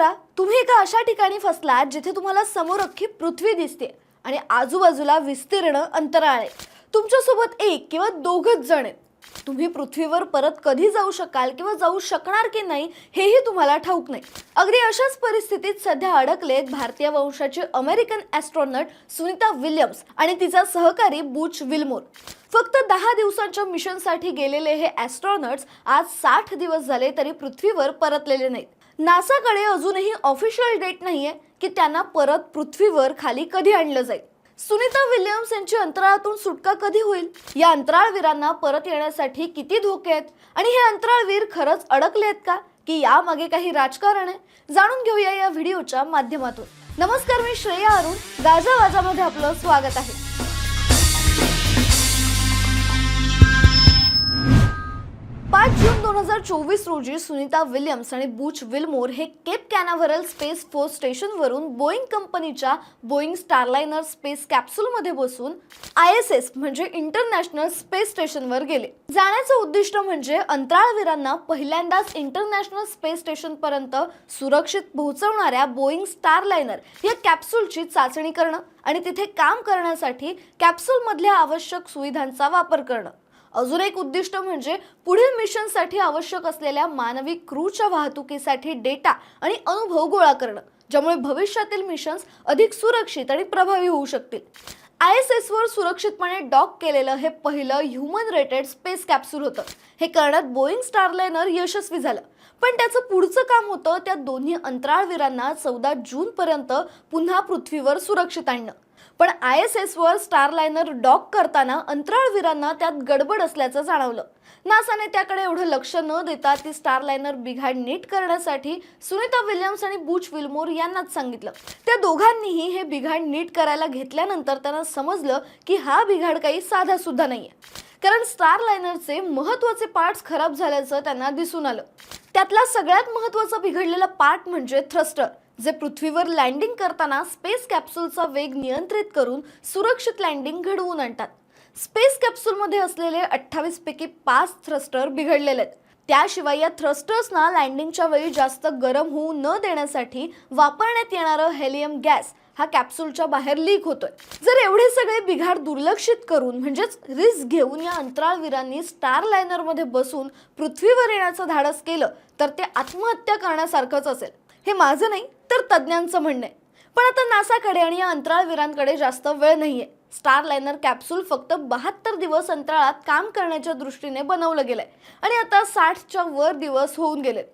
करा तुम्ही एका अशा ठिकाणी फसलात जिथे तुम्हाला समोर अख्खी पृथ्वी दिसते आणि आजूबाजूला विस्तीर्ण अंतराळ. आहे तुमच्यासोबत एक किंवा दोघच जण आहेत. तुम्ही पृथ्वीवर परत कधी जाऊ शकाल किंवा जाऊ शकणार की नाही हेही तुम्हाला ठाऊक नाही. अगदी अशाच परिस्थितीत सध्या अडकलेत भारतीय वंशाचे अमेरिकन ॲस्ट्रॉनट सुनीता विल्यम्स आणि तिचा सहकारी बुच विल्मोर. फक्त दहा दिवसांच्या मिशनसाठी गेलेले हे ॲस्ट्रॉनट्स आज साठ दिवस झाले तरी पृथ्वीवर परतलेले नाहीत. नासाकडे अजूनही ऑफिशियल डेट नाहीये की त्यांना परत पृथ्वीवर खाली कधी आणलं जाईल. सुनीता विल्यम्स यांची अंतराळातून सुटका कधी होईल? या अंतराळवीरांना परत येण्यासाठी किती धोके आहेत? आणि हे अंतराळवीर खरंच अडकले आहेत का? की यामागे काही राजकारण आहे? जाणून घेऊया या व्हिडिओच्या माध्यमातून. नमस्कार मी श्रेया अरुण. गाजा वाजामध्ये आपलं स्वागत आहे. हजार चोवीस रोजी सुनीता विल्यम्स आणि बुच विल्मोर हे केप कॅनाव्हरल स्पेस फोर्स स्टेशनवरून बोईंग कंपनीच्या बोईंग स्टारलायनर स्पेस कॅप्सूलमध्ये बसून आय एस एस म्हणजे इंटरनॅशनल स्पेस स्टेशनवर गेले. जाण्याचं उद्दिष्ट म्हणजे अंतराळवीरांना पहिल्यांदाच इंटरनॅशनल स्पेस स्टेशनपर्यंत सुरक्षित पोहोचवणाऱ्या बोईंग स्टारलायनर या कॅप्सूलची चाचणी करणं आणि तिथे काम करण्यासाठी कॅप्सूलमधल्या आवश्यक सुविधांचा वापर करणं. अजून एक उद्दिष्ट म्हणजे पुढील मिशनसाठी आवश्यक असलेल्या मानवी क्रूच्या वाहतुकीसाठी डेटा आणि अनुभव गोळा करणं ज्यामुळे भविष्यातील मिशन्स अधिक सुरक्षित आणि प्रभावी होऊ शकतील. आय एस एसवर सुरक्षितपणे डॉक केलेलं हे पहिलं ह्युमन रेटेड स्पेस कॅप्सूल होतं. हे करण्यात बोईंग स्टारलायनर यशस्वी झालं. पण त्याचं पुढचं काम होतं त्या दोन्ही अंतराळवीरांना चौदा जूनपर्यंत पुन्हा पृथ्वीवर सुरक्षित आणणं. पण आय एस एसवर स्टारलायनर डॉक करताना अंतराळवीरांना त्यात गडबड असल्याचं जाणवलं. नासाने त्याकडे एवढं लक्ष न देता ती स्टारलायनर बिघाड नीट करण्यासाठी सुनीता विल्यम्स आणि बुच विल्मोर यांनाच सांगितलं. त्या दोघांनीही हे बिघाड नीट करायला घेतल्यानंतर त्यांना समजलं की हा बिघाड काही साधा सुद्धा नाहीये. कारण स्टार लाइनरचे महत्त्वाचे पार्ट्स खराब झाल्याचं त्यांना दिसून आलं. त्यातला सगळ्यात महत्त्वाचा बिघडलेला पार्ट म्हणजे थ्रस्टर. जे पृथ्वीवर लँडिंग करताना स्पेस कॅप्सूलचा वेग नियंत्रित करून सुरक्षित लँडिंग घडवून आणतात. स्पेस कॅप्सूलमध्ये असलेले अठ्ठावीस पैकी पाच थ्रस्टर बिघडलेले आहेत. त्याशिवाय या थ्रस्टर्सना लँडिंगच्या वेळी जास्त गरम होऊ न देण्यासाठी वापरण्यात येणारं हेलियम गॅस हा कॅप्सूलच्या बाहेर लीक होतोय. जर एवढे सगळे बिघाड दुर्लक्षित करून म्हणजेच रिस्क घेऊन या अंतराळवीरांनी स्टार लायनरमध्ये बसून पृथ्वीवर येण्याचं धाडस केलं तर ते आत्महत्या करण्यासारखंच असेल. हे माझं नाही तर तज्ज्ञांचं म्हणणं आहे. पण आता नासाकडे आणि या अंतराळवीरांकडे जास्त वेळ नाहीये. स्टार लायनर कॅप्सूल फक्त बहात्तर दिवस अंतराळात काम करण्याच्या दृष्टीने बनवलं गेलंय. आणि आता साठच्या वर दिवस होऊन गेलेत.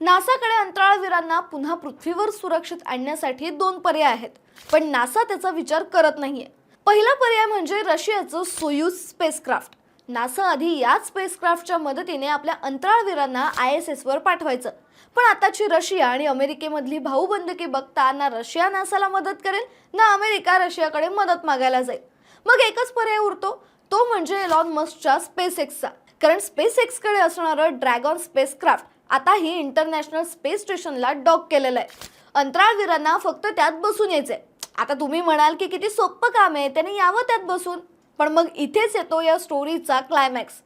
नासाकडे अंतराळवीरांना पुन्हा पृथ्वीवर सुरक्षित आणण्यासाठी दोन पर्याय आहेत. पण नासा त्याचा विचार करत नाहीये. पहिला पर्याय म्हणजे रशियाचं सोयूज स्पेसक्राफ्ट. नासा आधी याच स्पेसक्राफ्टच्या मदतीने आपल्या अंतराळवीरांना आय एस एसवर पाठवायचं. पण आताची रशिया आणि अमेरिकेमधली भाऊबंदकी बघता ना रशिया नासाला मदत करेल ना अमेरिका रशियाकडे मदत मागायला जाईल. मग एकच पर्याय उरतो तो म्हणजे एलॉन मस्कच्या स्पेस एक्सचा कारण स्पेस एक्सकडे असणारं ड्रॅगॉन स्पेसक्राफ्ट आताही इंटरनॅशनल स्पेस स्टेशनला डॉक केलेलं आहे. अंतराळवीरांना फक्त त्यात बसून यायचंय. आता तुम्ही म्हणाल की किती सोपं काम आहे त्याने यावं त्यात बसून. पण मग इथेच येतो या स्टोरीचा क्लायमॅक्स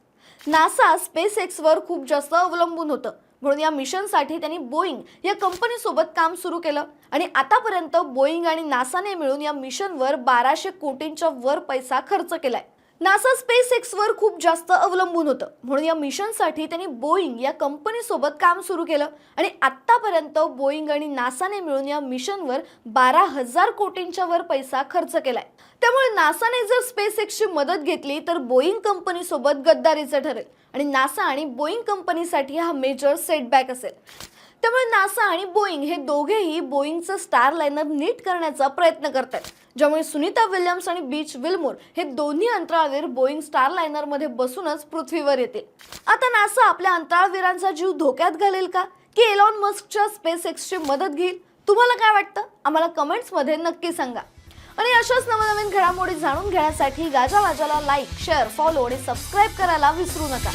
नासा स्पेस एक्सवर खूप जास्त अवलंबून होतं. म्हणून या मिशनसाठी त्यांनी बोईंग या कंपनीसोबत काम सुरू केलं. आणि आतापर्यंत बोईंग आणि नासाने मिळून या मिशनवर बाराशे कोटींच्या वर पैसा खर्च केलाय. नासा स्पेस एक्सवर खूप जास्त अवलंबून होतं. म्हणून या मिशनसाठी त्यांनी बोईंग या कंपनीसोबत काम सुरू केलं. आणि आत्तापर्यंत बोईंग आणि नासाने मिळून या मिशनवर बारा हजार कोटींच्या वर पैसा खर्च केलाय. त्यामुळे नासाने जर स्पेस एक्सची मदत घेतली तर बोईंग कंपनीसोबत गद्दारीचं ठरेल. आणि नासा आणि बोईंग कंपनीसाठी हा मेजर सेटबॅक असेल. त्यामुळे नासा आणि बोईंग हे दोघेही बोईंगचं स्टार लायनर नीट करण्याचा प्रयत्न करत आहेत ज्यामुळे सुनीता विल्यम्स आणि बीच विल्मोर हे दोन्ही अंतराळवीर बोईंग स्टार लायनरमध्ये बसूनच पृथ्वीवर येतील. आता नासा आपल्या अंतराळवीरांचा जीव धोक्यात घालेल का? की एलॉन मस्कच्या स्पेस एक्सची मदत घेईल? तुम्हाला काय वाटतं? आम्हाला कमेंट्समध्ये नक्की सांगा. आणि अशाच नवनवीन घडामोडी जाणून घेण्यासाठी गाजावाजाला लाईक शेअर फॉलो आणि सबस्क्राईब करायला विसरू नका.